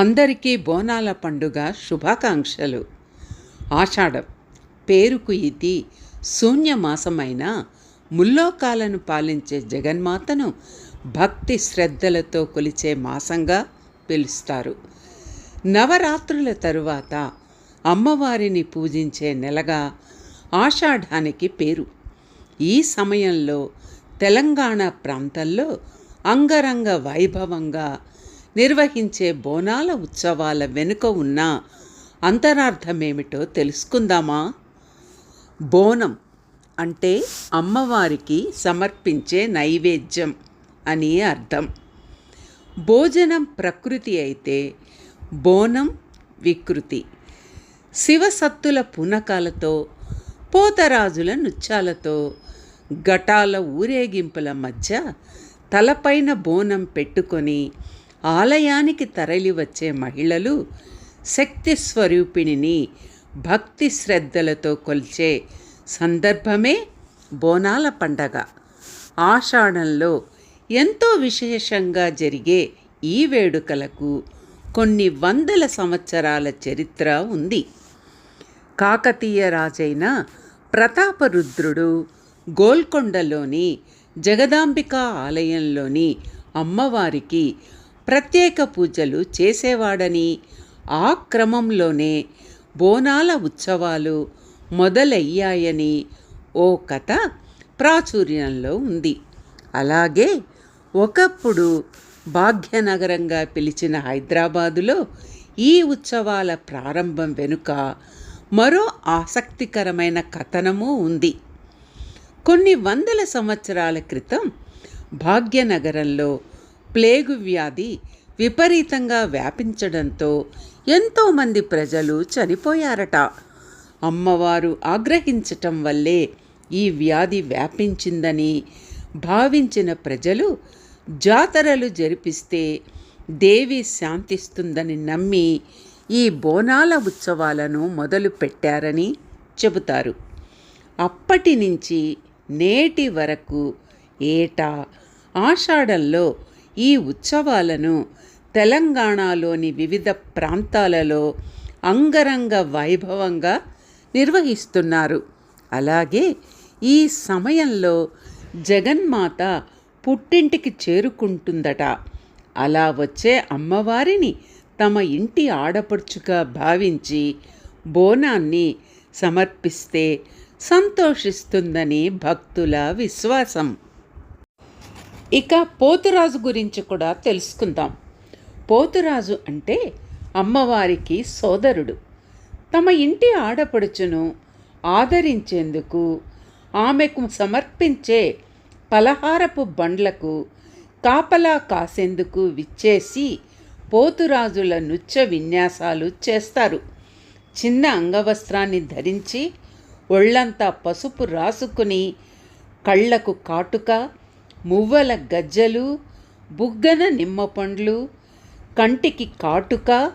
అందరికీ బోనాల పండుగ శుభాకాంక్షలు. ఆషాఢం పేరుకు ఇది శూన్యమాసమైన ముల్లోకాలను పాలించే జగన్మాతను భక్తి శ్రద్ధలతో కొలిచే మాసంగా పిలుస్తారు. నవరాత్రుల తరువాత అమ్మవారిని పూజించే నెలగా ఆషాఢానికి పేరు. ఈ సమయంలో తెలంగాణ ప్రాంతంలో అంగరంగ వైభవంగా నిర్వహించే బోనాల ఉత్సవాల వెనుక ఉన్న అంతరార్థమేమిటో తెలుసుకుందామా? బోనం అంటే అమ్మవారికి సమర్పించే నైవేద్యం అని అర్థం. భోజనం ప్రకృతి అయితే బోనం వికృతి. శివసత్తుల పునకాలతో పోతరాజుల నృత్యాలతో ఘటాల ఊరేగింపుల మధ్య తలపైన బోనం పెట్టుకొని ఆలయానికి తరలివచ్చే మహిళలు శక్తి స్వరూపిణిని భక్తి శ్రద్ధలతో కొల్చే సందర్భమే బోనాల పండగ. ఆషాఢంలో ఎంతో విశేషంగా జరిగే ఈ వేడుకలకు కొన్ని వందల సంవత్సరాల చరిత్ర ఉంది. కాకతీయ రాజైన ప్రతాపరుద్రుడు గోల్కొండలోని జగదాంబిక ఆలయంలోని అమ్మవారికి ప్రత్యేక పూజలు చేసేవాడని ఆ క్రమంలోనే బోనాల ఉత్సవాలు మొదలయ్యాయని ఓ కథ ప్రాచుర్యంలో ఉంది. అలాగే ఒకప్పుడు భాగ్యనగరంగా పిలిచిన హైదరాబాదులో ఈ ఉత్సవాల ప్రారంభం వెనుక మరో ఆసక్తికరమైన కథనము ఉంది. కొన్ని వందల సంవత్సరాల క్రితం భాగ్యనగరంలో ప్లేగు వ్యాధి విపరీతంగా వ్యాపించడంతో ఎంతోమంది ప్రజలు చనిపోయారట. అమ్మవారు ఆగ్రహించటం వల్లే ఈ వ్యాధి వ్యాపించిందని భావించిన ప్రజలు జాతరలు జరిపిస్తే దేవి శాంతిస్తుందని నమ్మి ఈ బోనాల ఉత్సవాలను మొదలు పెట్టారని చెబుతారు. అప్పటి నుంచి నేటి వరకు ఏటా ఆషాఢంలో ఈ ఉత్సవాలను తెలంగాణలోని వివిధ ప్రాంతాలలో అంగరంగ వైభవంగా నిర్వహిస్తున్నారు. అలాగే ఈ సమయంలో జగన్మాత పుట్టింటికి చేరుకుంటుందట. అలా వచ్చే అమ్మవారిని తమ ఇంటి ఆడపడుచుగా భావించి బోనాన్ని సమర్పిస్తే సంతోషిస్తుందని భక్తుల విశ్వాసం. ఇక పోతురాజు గురించి కూడా తెలుసుకుందాం. పోతురాజు అంటే అమ్మవారికి సోదరుడు. తమ ఇంటి ఆడపడుచును ఆదరించేందుకు ఆమెకు సమర్పించే పలహారపు బండ్లకు కాపలా కాసేందుకు విచ్చేసి పోతురాజుల నృత్య విన్యాసాలు చేస్తారు. చిన్న అంగవస్త్రాన్ని ధరించి ఒళ్ళంతా పసుపు రాసుకుని కళ్ళకు కాటుక మువ్వల గజ్జలు బుగ్గన నిమ్మ పండ్లు కంటికి కాటుక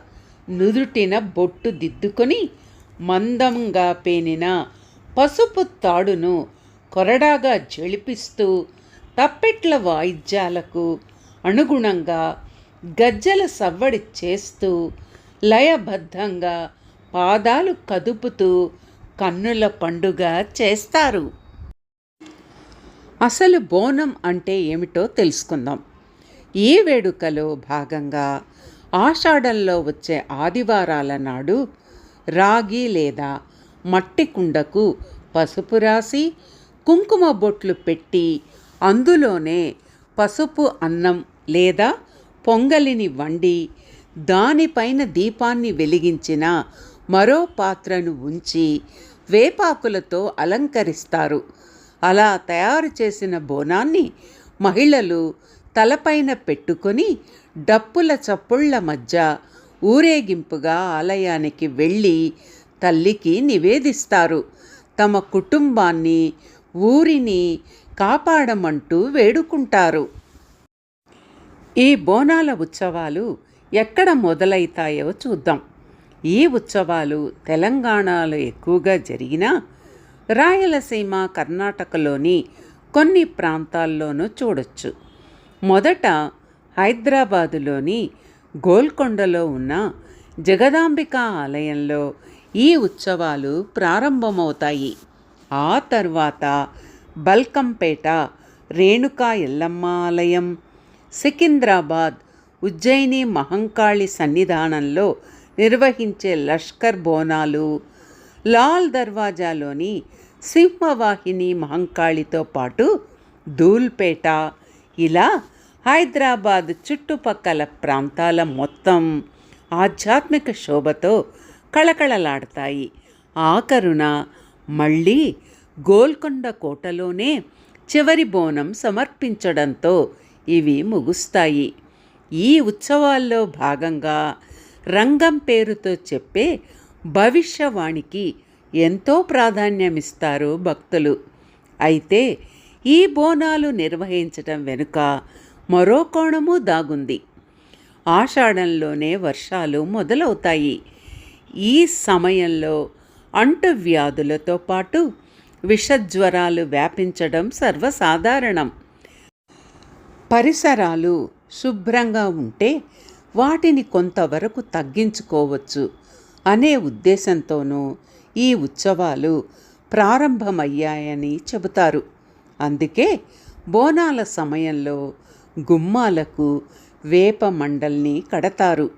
నుదుటిన బొట్టు దిద్దుకొని మందంగా పేనిన పసుపు తాడును కొరడాగా జళిపిస్తూ తప్పెట్ల వాయిద్యాలకు అనుగుణంగా గజ్జల సవ్వడి చేస్తూ లయబద్ధంగా పాదాలు కదుపుతూ కన్నుల పండుగ చేస్తారు. అసలు బోనం అంటే ఏమిటో తెలుసుకుందాం. ఈ వేడుకలో భాగంగా ఆషాఢంలో వచ్చే ఆదివారాల నాడు రాగి లేదా మట్టి కుండకు పసుపు రాసి కుంకుమ బొట్లు పెట్టి అందులోనే పసుపు అన్నం లేదా పొంగలిని వండి దానిపైన దీపాన్ని వెలిగించిన మరో పాత్రను ఉంచి వేపాకులతో అలంకరిస్తారు. అలా తయారు చేసిన బోనాన్ని మహిళలు తలపైన పెట్టుకొని డప్పుల చప్పుళ్ళ మధ్య ఊరేగింపుగా ఆలయానికి వెళ్ళి తల్లికి నివేదిస్తారు. తమ కుటుంబాన్ని ఊరిని కాపాడమంటూ వేడుకుంటారు. ఈ బోనాల ఉత్సవాలు ఎక్కడ మొదలవుతాయో చూద్దాం. ఈ ఉత్సవాలు తెలంగాణలో ఎక్కువగా జరిగినా రాయలసీమ కర్ణాటకలోని కొన్ని ప్రాంతాల్లోనూ చూడొచ్చు. మొదట హైదరాబాదులోని గోల్కొండలో ఉన్న జగదాంబిక ఆలయంలో ఈ ఉత్సవాలు ప్రారంభమవుతాయి. ఆ తర్వాత బల్కంపేట రేణుకా ఎల్లమ్మ ఆలయం సికింద్రాబాద్ ఉజ్జయిని మహంకాళి సన్నిధానంలో నిర్వహించే లష్కర్ బోనాలు లాల్ దర్వాజాలోని సింహవాహిని మహంకాళితో పాటు ధూల్పేట ఇలా హైదరాబాద్ చుట్టుపక్కల ప్రాంతాల మొత్తం ఆధ్యాత్మిక శోభతో కళకళలాడతాయి. ఆఖరున మళ్ళీ గోల్కొండ కోటలోనే చివరి బోనం సమర్పించడంతో ఇవి ముగుస్తాయి. ఈ ఉత్సవాల్లో భాగంగా రంగం పేరుతో చెప్పే భవిష్యవాణికి ఎంతో ప్రాధాన్యమిస్తారు భక్తులు. అయితే ఈ బోనాలు నిర్వహించటం వెనుక మరో కోణము దాగుంది. ఆషాఢంలోనే వర్షాలు మొదలవుతాయి. ఈ సమయంలో అంటువ్యాధులతో పాటు విషజ్వరాలు వ్యాపించడం సర్వసాధారణం. పరిసరాలు శుభ్రంగా ఉంటే వాటిని కొంతవరకు తగ్గించుకోవచ్చు. అనే ఉద్దేశంతోనూ ఈ ఉత్సవాలు ప్రారంభమయ్యాయని చెబుతారు. అందుకే బోనాల సమయంలో గుమ్మాలకు వేప మండల్ని కడతారు.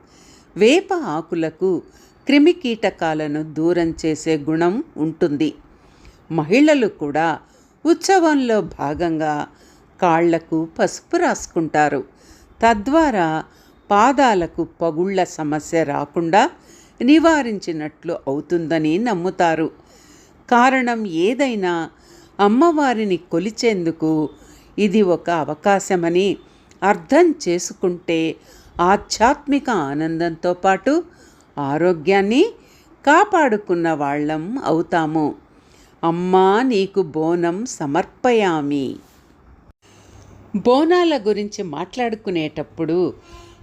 వేప ఆకులకు క్రిమికీటకాలను దూరం చేసే గుణం ఉంటుంది. మహిళలు కూడా ఉత్సవంలో భాగంగా కాళ్ళకు పసుపు రాసుకుంటారు. తద్వారా పాదాలకు పగుళ్ళ సమస్య రాకుండా నివారించినట్లు అవుతుందని నమ్ముతారు. కారణం ఏదైనా అమ్మవారిని కొలిచేందుకు ఇది ఒక అవకాశమని అర్థం చేసుకుంటే ఆధ్యాత్మిక ఆనందంతో పాటు ఆరోగ్యాన్ని కాపాడుకున్న వాళ్ళం అవుతాము. అమ్మా నీకు బోనం సమర్పయామి. బోనాల గురించి మాట్లాడుకునేటప్పుడు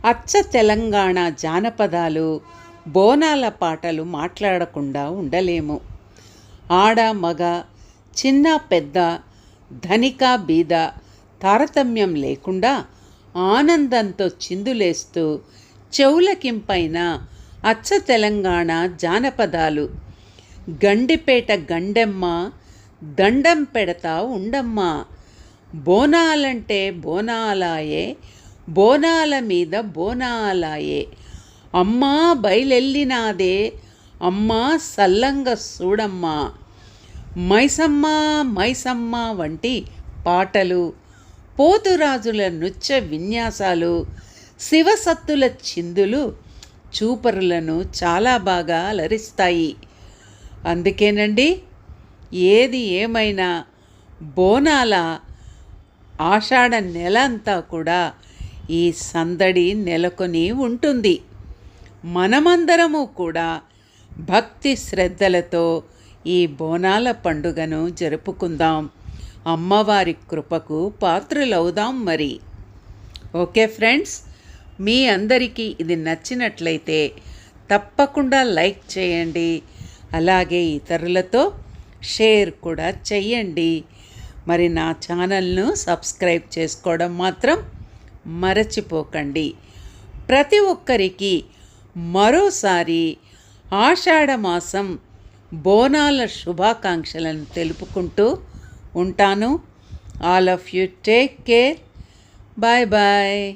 అచ్చ తెలంగాణ జానపదాలు బోనాల పాటలు మాట్లాడకుండా ఉండలేము. ఆడ మగ చిన్న పెద్ద ధనిక బీద తారతమ్యం లేకుండా ఆనందంతో చిందులేస్తూ చెవులకింపైన అచ్చ తెలంగాణ జానపదాలు. గండిపేట గండెమ్మ దండం పెడతా ఉండమ్మ. బోనాలంటే బోనాలాయే బోనాల మీద బోనాలాయే. అమ్మా బయలెల్లినాదే. అమ్మా సల్లంగ చూడమ్మా మైసమ్మ మైసమ్మ వంటి పాటలు పోతురాజుల నృత్య విన్యాసాలు శివసత్తుల చిందులు చూపరులను చాలా బాగా అలరిస్తాయి. అందుకేనండి ఏది ఏమైనా బోనాల ఆషాఢ నెల అంతా కూడా ఈ సందడి నెలకొని ఉంటుంది. మనమందరము కూడా భక్తి శ్రద్ధలతో ఈ బోనాల పండుగను జరుపుకుందాం. అమ్మవారి కృపకు పాత్రలవుదాం మరి. ఓకే ఫ్రెండ్స్ మీ అందరికీ ఇది నచ్చినట్లయితే తప్పకుండా లైక్ చేయండి. అలాగే ఇతరులతో షేర్ కూడా చెయ్యండి. మరి నా ఛానల్ను సబ్స్క్రైబ్ చేసుకోవడం మాత్రం మరచిపోకండి. ప్రతి ఒక్కరికి మరోసారి ఆషాఢమాసం బోనాల శుభాకాంక్షలను తెలుపుకుంటూ ఉంటాను. All of you take care bye bye